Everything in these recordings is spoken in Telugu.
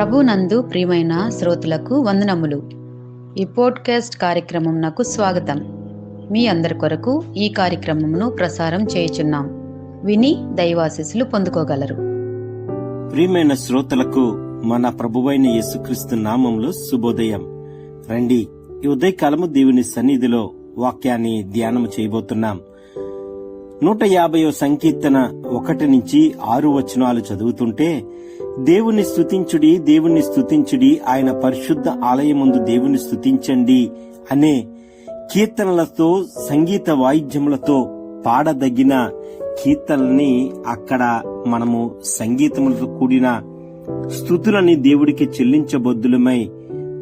ప్రభునందు ప్రియమైన శ్రోతలకు వందనములు. ఈ పోడ్కాస్ట్ కార్యక్రమం నాకు స్వాగతం. మీ అందరి కొరకు ఈ కార్యక్రమమును ప్రసారం చేయుచున్నాం. విని దైవాశీస్సులు పొందుకోగలరు. ప్రియమైన శ్రోతలకు మన ప్రభువైన యేసుక్రీస్తు నామంలో శుభోదయం. రండి ఈ ఉదయకాలము దేవుని సన్నిధిలో వాక్యాన్ని ధ్యానం చేయబోతున్నాం. నూట యాభైవ సంకీర్తన ఒకటి నుంచి ఆరు వచనాలు చదువుతుంటే దేవుని స్థుతించుడి దేవుని స్థుతించుడి ఆయన పరిశుద్ధ ఆలయముందు దేవుని స్తుతించండి అనే కీర్తనలతో సంగీత వాయిద్యములతో పాడదగిన కీర్తనల్ని అక్కడ మనము సంగీతములతో కూడిన స్థుతులని దేవుడికి చెల్లించబొద్దులమై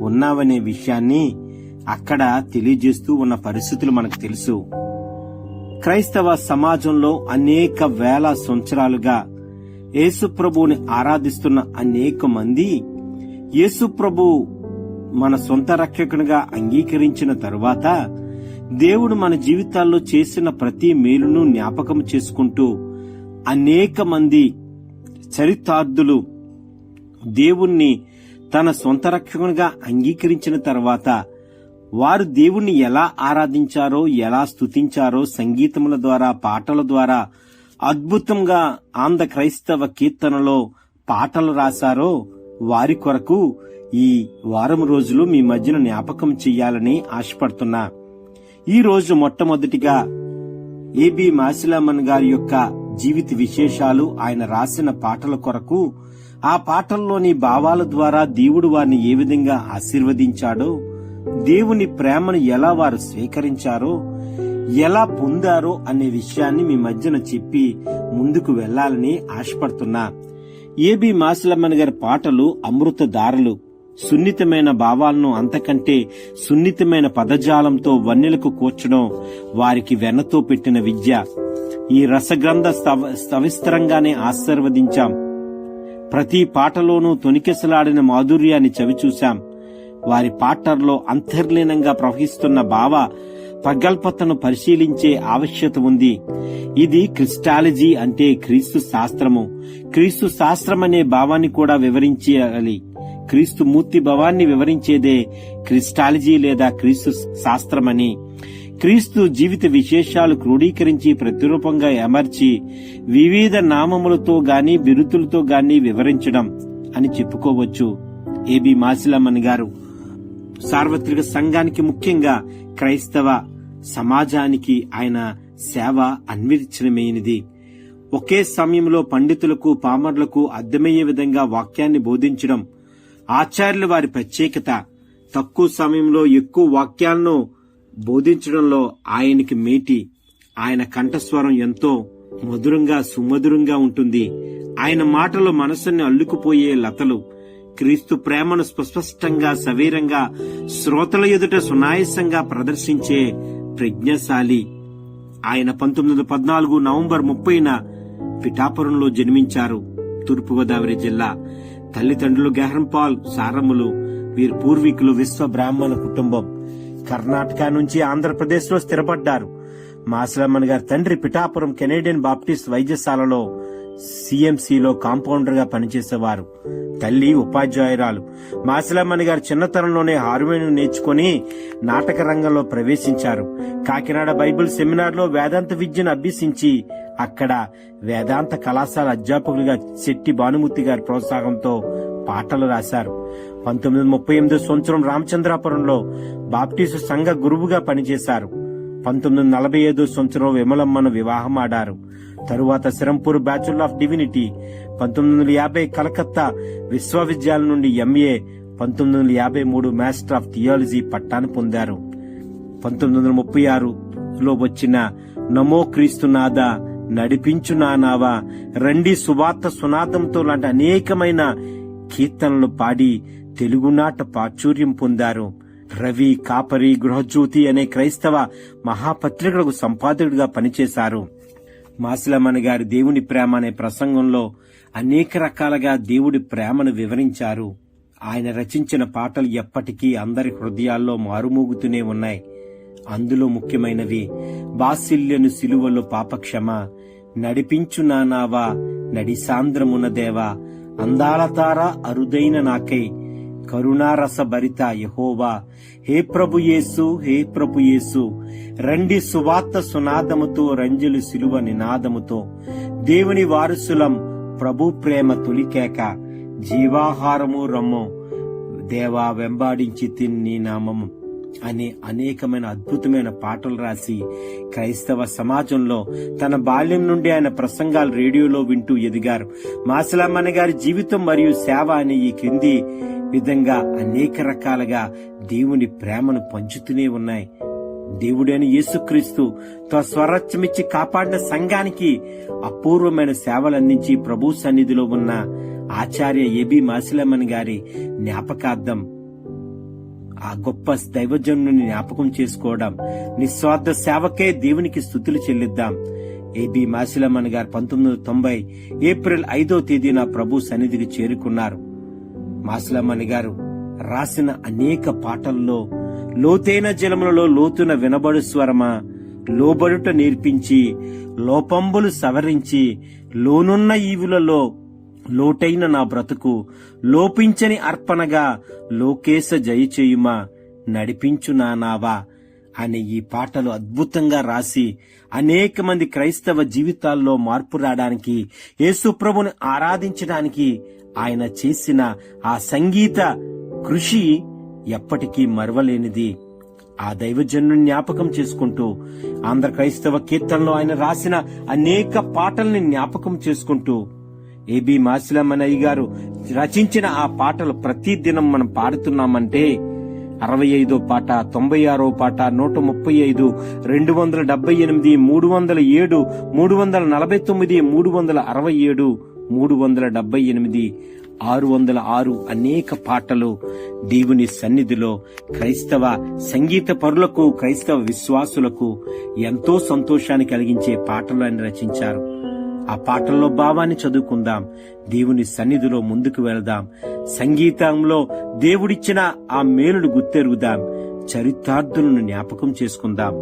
ఉన్నావనే విషయాన్ని అక్కడ తెలియజేస్తూ ఉన్న పరిస్థితులు మనకు తెలుసు. క్రైస్తవ సమాజంలో అనేక వేల సంవత్సరాలుగా యేసుప్రభువుని ఆరాధిస్తున్న అనేక మంది యేసుప్రభు మన సొంత రక్షకునిగా అంగీకరించిన తరువాత దేవుడు మన జీవితాల్లో చేసిన ప్రతి మేలును జ్ఞాపకం చేసుకుంటూ అనేక మంది చరితార్థులు దేవుణ్ణి తన సొంత రక్షకునిగా అంగీకరించిన తర్వాత వారు దేవుణ్ణి ఎలా ఆరాధించారో ఎలా స్తుతించారో సంగీతముల ద్వారా పాటల ద్వారా అద్భుతంగా ఆంధ్ర క్రైస్తవ కీర్తనలో పాటలు రాశారో వారి కొరకు ఈ వారం రోజులు మీ మధ్యన జ్ఞాపకం చెయ్యాలని ఆశపడుతున్నా. ఈ రోజు మొట్టమొదటిగా ఏబి మాసిలామన్ గారి యొక్క జీవిత విశేషాలు ఆయన రాసిన పాటల కొరకు ఆ పాటల్లోని భావాల ద్వారా దేవుడు వారిని ఏ విధంగా ఆశీర్వదించాడో దేవుని ప్రేమను ఎలా వారు స్వీకరించారో ఎలా పొందారో అనే విషయాన్ని మీ మధ్యన చెప్పి ముందుకు వెళ్ళాలని ఆశపడుతున్నా. ఏబి మాసిలమ్మన్ గారి పాటలు అమృతధారలు. సున్నితమైన భావాలను అంతకంటే సున్నితమైన పదజాలంతో వన్నెలకు కూర్చడం వారికి వెన్నతో పెట్టిన విద్య. ఈ రసగ్రంథ స్తవ స్తవిస్తరంగానే ఆశీర్వదించాం. ప్రతి పాటలోనూ తొనికెసలాడిన మాధుర్యాన్ని చవిచూశాం. వారి పాటల్లో అంతర్లీనంగా ప్రవహిస్తున్న భావ ప్రగల్భతను పరిశీలించే ఆవశ్యత ఉంది. ఇది క్రిస్టాలజీ అంటే క్రీస్తు శాస్త్రము. క్రీస్తు శాస్త్రం అనే భావాన్ని కూడా వివరించాలి. క్రీస్తు మూర్తి భావాన్ని వివరించేదే క్రిస్టాలజీ లేదా క్రీస్తు శాస్త్రమని. క్రీస్తు జీవిత విశేషాలు క్రోడీకరించి ప్రతిరూపంగా అమర్చి వివిధ నామములతో గాని బిరుదులతో గాని వివరించడం అని చెప్పుకోవచ్చు. ఏబి మాసిలమ్మన్ గారు సార్వత్రిక సంఘానికి ముఖ్యంగా క్రైస్తవ సమాజానికి ఆయన సేవ అన్వయించడమైనది. ఒకే సమయంలో పండితులకు పామర్లకు అర్థమయ్యే విధంగా వాక్యాన్ని బోధించడం ఆచార్యుల వారి ప్రత్యేకత. తక్కువ సమయంలో ఎక్కువ వాక్యాలను బోధించడంలో ఆయనకి మేటి. ఆయన కంఠస్వరం ఎంతో మధురంగా సుమధురంగా ఉంటుంది. ఆయన మాటలో మనసుని అల్లుకుపోయే లతలు. క్రీస్తు ప్రేమను స్పష్టంగా సవీరంగా శ్రోతల ఎదుట సునాయసంగా ప్రదర్శించే ప్రజ్ఞశాలి. ఆయన పంతొమ్మిది వందల పద్నాలుగు నవంబర్ ముప్పైన పిఠాపురంలో జన్మించారు. తూర్పుగోదావరి జిల్లా తల్లిదండ్రులు గెహ్రంపాల్ సారములు వీరి పూర్వీకులు విశ్వ బ్రాహ్మణ కుటుంబం. కర్ణాటక నుంచి ఆంధ్రప్రదేశ్లో స్థిరపడ్డారు. మాసలమ్మన్ గారి తండ్రి పిఠాపురం కెనేడియన్ బాప్టిస్ట్ వైద్యశాలలో సిఎంసిలో కాంపౌండర్గా పనిచేసేవారు. తల్లి ఉపాధ్యాయురాలు. మాసిలమ్మని గారు చిన్నతనంలోనే హార్మోనియం నేర్చుకుని నాటక రంగంలో ప్రవేశించారు. కాకినాడ బైబిల్ సెమినార్లో వేదాంత విద్యను అభ్యసించి అక్కడ వేదాంత కళాశాల అధ్యాపకులుగా శెట్టి భానుమూర్తి గారి ప్రోత్సాహంతో పాటలు రాశారు. పంతొమ్మిది ముప్పై ఎనిమిది సంవత్సరం రామచంద్రాపురంలో బాప్టీసు సంఘ గురువుగా పనిచేశారు. పంతొమ్మిది వందల నలభై ఐదు సంవత్సరం విమలమ్మను వివాహం ఆడారు తరువాత సిరంపూర్ బ్యాచులర్ ఆఫ్ డివినిటీ పంతొమ్మిది వందల యాభై కలకత్తా విశ్వవిద్యాలయం నుండి ఎంఏ పంతొమ్మిది వందల యాభై మూడు మాస్టర్ ఆఫ్ థియాలజీ పట్టాను పొందారు. పంతొమ్మిది వందల ముప్పై ఆరులో వచ్చిన నమో క్రీస్తునాథ నడిపించు నానావా రండి సువార్త సునాదంతో లాంటి అనేకమైన కీర్తనలు పాడి తెలుగునాట ప్రాచుర్యం పొందారు. రవి కాపరి గృహజ్యోతి అనే క్రైస్తవ మహాపత్రికలకు సంపాదకుడిగా పనిచేశారు. మాసిలమ్మని గారి దేవుని ప్రేమ అనే ప్రసంగంలో అనేక రకాలుగా దేవుడి ప్రేమను వివరించారు. ఆయన రచించిన పాటలు ఎప్పటికీ అందరి హృదయాల్లో మారుమోగుతూనే ఉన్నాయి. అందులో ముఖ్యమైనవి బాసిల్యను సిలువలో పాపక్షమ నడిపించు నానావా నడిసాంద్రమున దేవా అందాల తార అరుదైన నాకై కరుణారస భరిత యహోవా. హే ప్రభుయేసు హే ప్రభుయేసు రండి సువార్త సునాదముతో రంజులు సిలువ నినాదముతో. దేవుని వారసులం ప్రభు ప్రేమ తొలికేక. జీవాహారము రమ్ము. దేవా వెంబాడించి తిన్ని నామము అనే అనేకమైన అద్భుతమైన పాటలు రాసి క్రైస్తవ సమాజంలో తన బాల్యం నుండి ఆయన ప్రసంగాలు రేడియోలో వింటూ ఎదిగారు. మాసలమ్మన్న గారి జీవితం మరియు సేవ అనే ఈ క్రింది విధంగా అనేక రకాలుగా దేవుని ప్రేమను పంచుతూనే ఉన్నాయి. దేవుడైన యేసుక్రీస్తు తో స్వరత్యమిచ్చి కాపాడిన సంఘానికి అపూర్వమైన సేవలు అందించి ప్రభు సన్నిధిలో ఉన్న ఆచార్య ఏబి మాసిలమ్మన్ గారి జ్ఞాపకార్థం ఆ గొప్ప దైవజనుని జ్ఞాపకం చేసుకోవడం. నిస్వార్థ సేవకే దేవునికి స్థుతులు చెల్లిద్దాం. ఏబి మాసిలమ్మన్ గారు పంతొమ్మిది వందల తొంభై ఏప్రిల్ ఐదో తేదీన ప్రభు సన్నిధికి చేరుకున్నారు. మాసిలమ్మన్ గారు రాసిన అనేక పాటల్లో లోతైన జలములలో లోతున వినబడు స్వరమా లోబడుట నేర్పించి లోపంబులు సవరించి లోనున్న ఈవులలో లోటైన నా బ్రతుకు లోపించని అర్పణగా లోకేశ జయచేయుమా నడిపించు నా నావా అనే ఈ పాటలు అద్భుతంగా రాసి అనేక మంది క్రైస్తవ జీవితాల్లో మార్పు రావడానికి యేసుప్రభుని ఆరాధించడానికి ఆయన చేసిన ఆ సంగీత కృషి ఎప్పటికీ మరవలేనిది. ఆ దైవజన్ను జ్ఞాపకం చేసుకుంటూ ఆంధ్ర క్రైస్తవ కీర్తనలో ఆయన రాసిన అనేక పాటల్ని జ్ఞాపకం చేసుకుంటూ ఏబి మాసిలమ్మనయ్య గారు రచించిన ఆ పాటలు ప్రతి దినం మనం పాడుతున్నామంటే అరవై ఐదో పాట తొంభై ఆరో పాట నూట ముప్పై ఐదు రెండు వందల డెబ్బై ఎనిమిది మూడు వందల ఏడు మూడు వందల నలభై తొమ్మిది మూడు వందల అరవై ఏడు మూడు వందల డెబ్బై ఎనిమిది ఆరు వందల ఆరు అనేక పాటలు దేవుని సన్నిధిలో క్రైస్తవ సంగీత పరులకు క్రైస్తవ విశ్వాసులకు ఎంతో సంతోషాన్ని కలిగించే పాటలు ఆయన రచించారు. ఆ పాటల్లో భావాన్ని చదువుకుందాం. దేవుని సన్నిధిలో ముందుకు వెళదాం. సంగీతంలో దేవుడిచ్చిన ఆ మేలును గుర్తెరుగుదాం. చరితార్థులను జ్ఞాపకం చేసుకుందాం.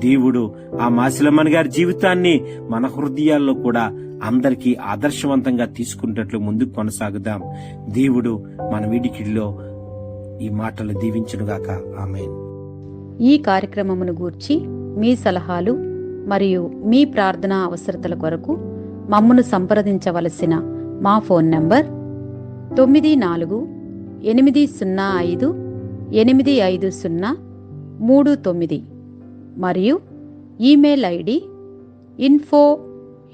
దేవుడు ఆ మాసిలమ్మన్ గారి జీవితాన్ని మన హృదయాల్లో కూడా అందరికీ ఆదర్శవంతంగా తీసుకున్నట్లు ముందుకు కొనసాగుదాం. దేవుడు మన వీడికిడిలో ఈ మాటలు దీవించునుగాక. ఆమె ఈ కార్యక్రమమును గూర్చి మీ సలహాలు మరియు మీ ప్రార్థనా అవసరతల కొరకు మమ్మను సంప్రదించవలసిన మా ఫోన్ నంబర్ తొమ్మిది నాలుగు ఎనిమిది సున్నా ఐదు ఎనిమిది ఐదు సున్నా మూడు తొమ్మిది మరియు email ID info